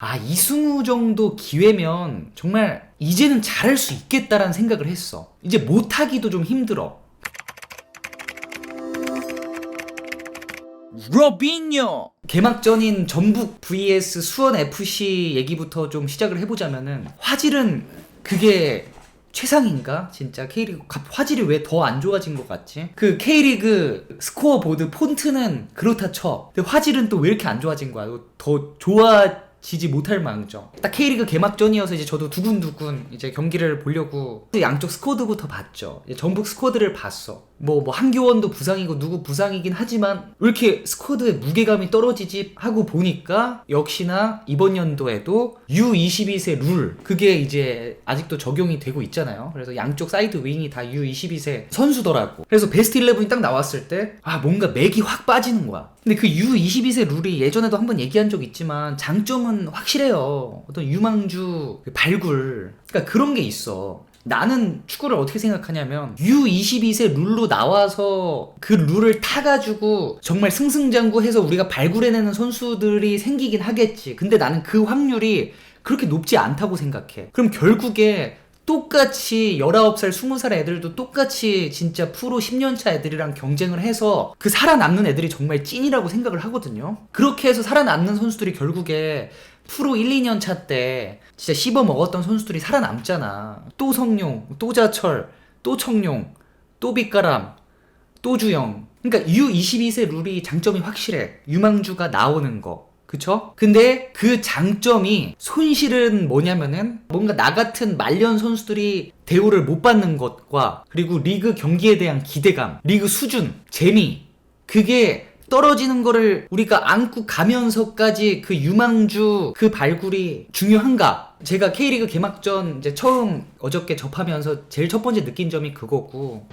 아, 이승우 정도 기회면 정말 이제는 잘할 수 있겠다라는 생각을 했어. 이제 못하기도 좀 힘들어. 로빈요! 개막전인 전북 vs 수원 FC 얘기부터 좀 시작을 해보자면은 화질은 그게 최상인가? 진짜 K리그 갑- 화질이 왜 더 안 좋아진 것 같지? 그 K리그 스코어 보드 폰트는 그렇다 쳐. 근데 화질은 또 왜 이렇게 안 좋아진 거야? 더 좋아 지지 못할 망정. 딱 K리그 개막전이어서 이제 저도 두근두근 이제 경기를 보려고 양쪽 스쿼드부터 봤죠. 전북 스쿼드를 봤어. 뭐, 뭐, 한교원도 부상이고, 누구 부상이긴 하지만, 왜 이렇게 스쿼드의 무게감이 떨어지지? 하고 보니까, 역시나 이번 연도에도 U22세 룰, 그게 이제 아직도 적용이 되고 있잖아요. 그래서 양쪽 사이드 윙이 다 U22세 선수더라고. 그래서 베스트 11이 딱 나왔을 때, 아, 뭔가 맥이 확 빠지는 거야. 근데 그 U22세 룰이 예전에도 한번 얘기한 적 있지만, 장점은 확실해요. 어떤 유망주 그 발굴. 그러니까 그런 게 있어. 나는 축구를 어떻게 생각하냐면 U22세 룰로 나와서 그 룰을 타가지고 정말 승승장구해서 우리가 발굴해내는 선수들이 생기긴 하겠지. 근데 나는 그 확률이 그렇게 높지 않다고 생각해. 그럼 결국에 똑같이 19살, 20살 애들도 똑같이 진짜 프로 10년차 애들이랑 경쟁을 해서 그 살아남는 애들이 정말 찐이라고 생각을 하거든요. 그렇게 해서 살아남는 선수들이 결국에 프로 1, 2년 차 때 진짜 씹어 먹었던 선수들이 살아남잖아. 또 성룡, 또 자철, 또 청룡, 또 빛가람, 또 주영. 그러니까 U22세 룰이 장점이 확실해. 유망주가 나오는 거. 그쵸? 근데 그 장점이 손실은 뭐냐면은 뭔가 나 같은 말년 선수들이 대우를 못 받는 것과 그리고 리그 경기에 대한 기대감, 리그 수준, 재미 그게 떨어지는 거를 우리가 안고 가면서까지 그 유망주 그 발굴이 중요한가? 제가 K리그 개막전 이제 처음 어저께 접하면서 제일 첫 번째 느낀 점이 그거고.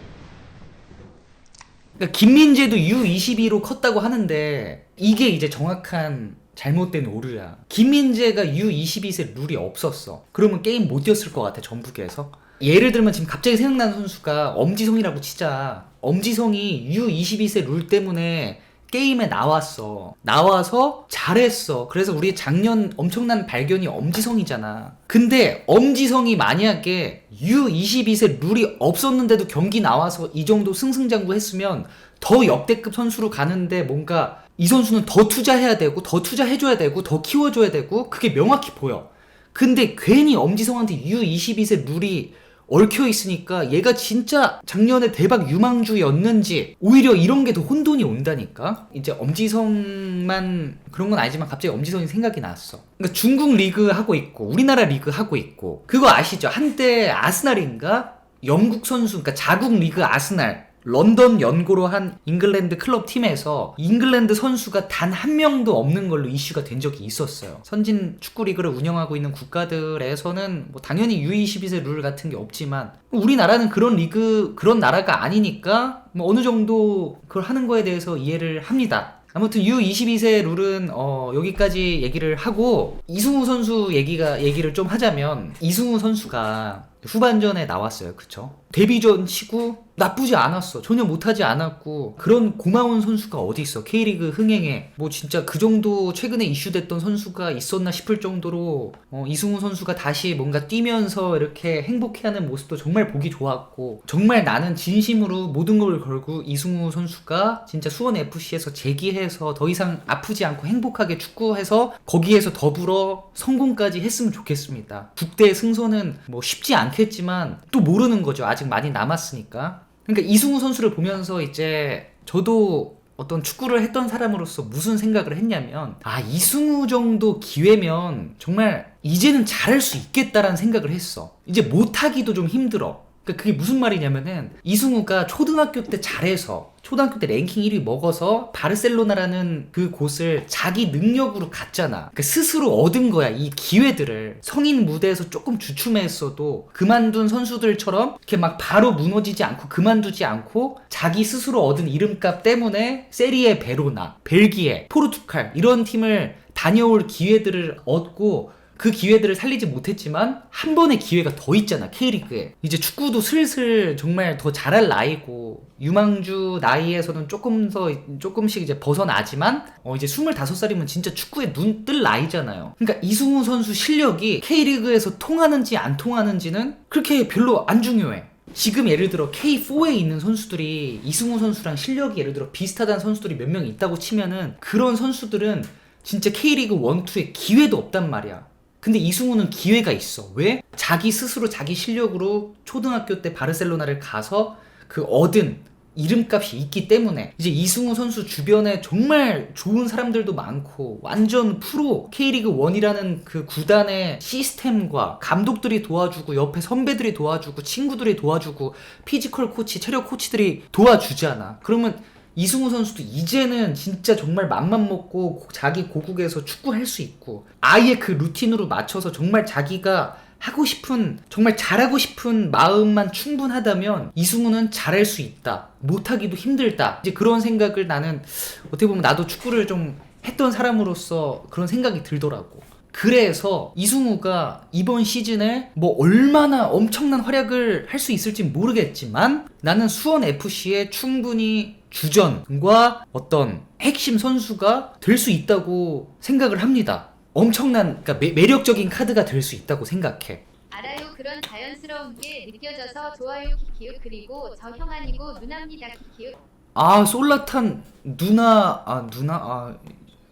그러니까 김민재도 U22로 컸다고 하는데 이게 이제 정확한 잘못된 오류야. 김민재가 U22세 룰이 없었어. 그러면 게임 못 뛰었을 것 같아 전북에서. 예를 들면 지금 갑자기 생각나는 선수가 엄지성이라고 치자. 엄지성이 U22세 룰 때문에 게임에 나왔어. 나와서 잘했어. 그래서 우리 작년 엄청난 발견이 엄지성이잖아. 근데 엄지성이 만약에 U22세 룰이 없었는데도 경기 나와서 이 정도 승승장구 했으면 더 역대급 선수로 가는데 뭔가 이 선수는 더 투자해야 되고 더 투자해줘야 되고 더 키워줘야 되고 그게 명확히 보여. 근데 괜히 엄지성한테 U22세 룰이 얽혀 있으니까 얘가 진짜 작년에 대박 유망주였는지 오히려 이런 게 더 혼돈이 온다니까? 이제 엄지성만 그런 건 아니지만 갑자기 엄지성이 생각이 났어. 그러니까 중국 리그 하고 있고 우리나라 리그 하고 있고 그거 아시죠? 한때 아스날인가? 영국 선수 그러니까 자국 리그 아스날 런던 연고로 한 잉글랜드 클럽 팀에서 잉글랜드 선수가 단 한 명도 없는 걸로 이슈가 된 적이 있었어요. 선진 축구 리그를 운영하고 있는 국가들에서는 뭐 당연히 U22세 룰 같은 게 없지만 우리나라는 그런 리그 그런 나라가 아니니까 뭐 어느 정도 그걸 하는 거에 대해서 이해를 합니다. 아무튼 U22세 룰은 어, 여기까지 얘기를 하고 이승우 선수 얘기가 얘기를 좀 하자면 이승우 선수가 후반전에 나왔어요. 그쵸? 데뷔전 치고 나쁘지 않았어. 전혀 못하지 않았고 그런 고마운 선수가 어디 있어? K리그 흥행에 뭐 진짜 그 정도 최근에 이슈됐던 선수가 있었나 싶을 정도로 어, 이승우 선수가 다시 뭔가 뛰면서 이렇게 행복해하는 모습도 정말 보기 좋았고 정말 나는 진심으로 모든 걸 걸고 이승우 선수가 진짜 수원 FC에서 재기해서 더 이상 아프지 않고 행복하게 축구해서 거기에서 더불어 성공까지 했으면 좋겠습니다. 국대 승선은 뭐 쉽지 않겠지만 또 모르는 거죠. 아직 많이 남았으니까. 그러니까 이승우 선수를 보면서 이제 저도 어떤 축구를 했던 사람으로서 무슨 생각을 했냐면 아 이승우 정도 기회면 정말 이제는 잘할 수 있겠다라는 생각을 했어. 이제 못하기도 좀 힘들어. 그러니까 그게 무슨 말이냐면은 이승우가 초등학교 때 잘해서 초등학교 때 랭킹 1위 먹어서 바르셀로나라는 그 곳을 자기 능력으로 갔잖아. 그 스스로 얻은 거야 이 기회들을 성인 무대에서 조금 주춤했어도 그만둔 선수들처럼 이렇게 막 바로 무너지지 않고 그만두지 않고 자기 스스로 얻은 이름값 때문에 세리에 베로나, 벨기에, 포르투갈 이런 팀을 다녀올 기회들을 얻고 그 기회들을 살리지 못했지만 한 번의 기회가 더 있잖아 K리그에. 이제 축구도 슬슬 정말 더 잘할 나이고 유망주 나이에서는 조금 더 조금씩 이제 벗어나지만 어 이제 25살이면 진짜 축구에 눈 뜰 나이잖아요. 그러니까 이승우 선수 실력이 K리그에서 통하는지 안 통하는지는 그렇게 별로 안 중요해. 지금 예를 들어 K4에 있는 선수들이 이승우 선수랑 실력이 예를 들어 비슷하다는 선수들이 몇 명 있다고 치면은 그런 선수들은 진짜 K리그 1, 2에 기회도 없단 말이야. 근데 이승우는 기회가 있어. 왜? 자기 스스로 자기 실력으로 초등학교 때 바르셀로나를 가서 그 얻은 이름값이 있기 때문에 이제 이승우 선수 주변에 정말 좋은 사람들도 많고 완전 프로 K리그 1이라는 그 구단의 시스템과 감독들이 도와주고 옆에 선배들이 도와주고 친구들이 도와주고 피지컬 코치, 체력 코치들이 도와주잖아. 그러면 이승우 선수도 이제는 진짜 정말 맘만 먹고 고- 자기 고국에서 축구할 수 있고 아예 그 루틴으로 맞춰서 정말 자기가 하고 싶은 정말 잘하고 싶은 마음만 충분하다면 이승우는 잘할 수 있다. 못하기도 힘들다. 이제 그런 생각을 나는 어떻게 보면 나도 축구를 좀 했던 사람으로서 그런 생각이 들더라고 그래서 이승우가 이번 시즌에 뭐 얼마나 엄청난 활약을 할 수 있을지 모르겠지만 나는 수원 FC에 충분히 주전과 어떤 핵심 선수가 될 수 있다고 생각을 합니다. 엄청난 그러니까 매, 매력적인 카드가 될 수 있다고 생각해. 알아요 그런 자연스러운 게 느껴져서 좋아요 키키웃 그리고 저 형 아니고 누나입니다 키키웃 아 솔라탄 누나 아 누나 아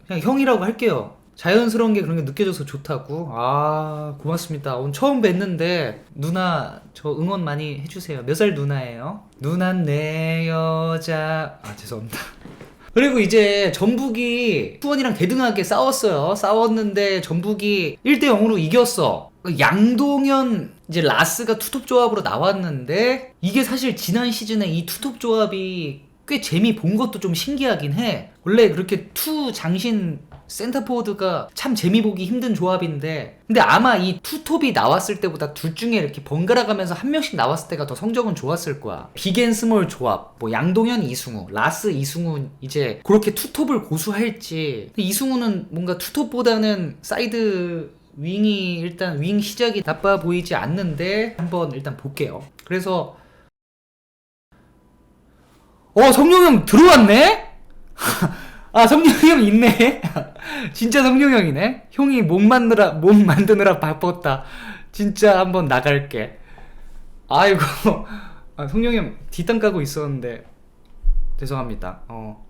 그냥 형이라고 할게요. 자연스러운 게 그런 게 느껴져서 좋다고. 아 고맙습니다. 오늘 처음 뵀는데 누나 저 응원 많이 해주세요. 몇 살 누나예요? 누난 내 여자. 아 죄송합니다. 그리고 이제 전북이 수원이랑 대등하게 싸웠어요. 싸웠는데 전북이 1대 0으로 이겼어. 양동현 이제 라스가 투톱 조합으로 나왔는데 이게 사실 지난 시즌에 이 투톱 조합이 꽤 재미 본 것도 좀 신기하긴 해. 원래 그렇게 투 장신 센터포워드가 참 재미 보기 힘든 조합인데 근데 아마 이 투톱이 나왔을 때보다 둘 중에 이렇게 번갈아 가면서 한 명씩 나왔을 때가 더 성적은 좋았을 거야. 빅앤스몰 조합, 뭐 양동현, 이승우, 라스, 이승우 이제 그렇게 투톱을 고수할지 이승우는 뭔가 투톱보다는 사이드 윙이 일단 윙 시작이 나빠 보이지 않는데 한번 일단 볼게요. 그래서 어 성룡 형 들어왔네? 아 성룡 형 있네. 진짜 성룡 형이네. 형이 몸 만드라 몸 만드느라 바빴다. 진짜 한번 나갈게. 아이고 아, 성룡 형 뒷담 까고 있었는데 죄송합니다. 어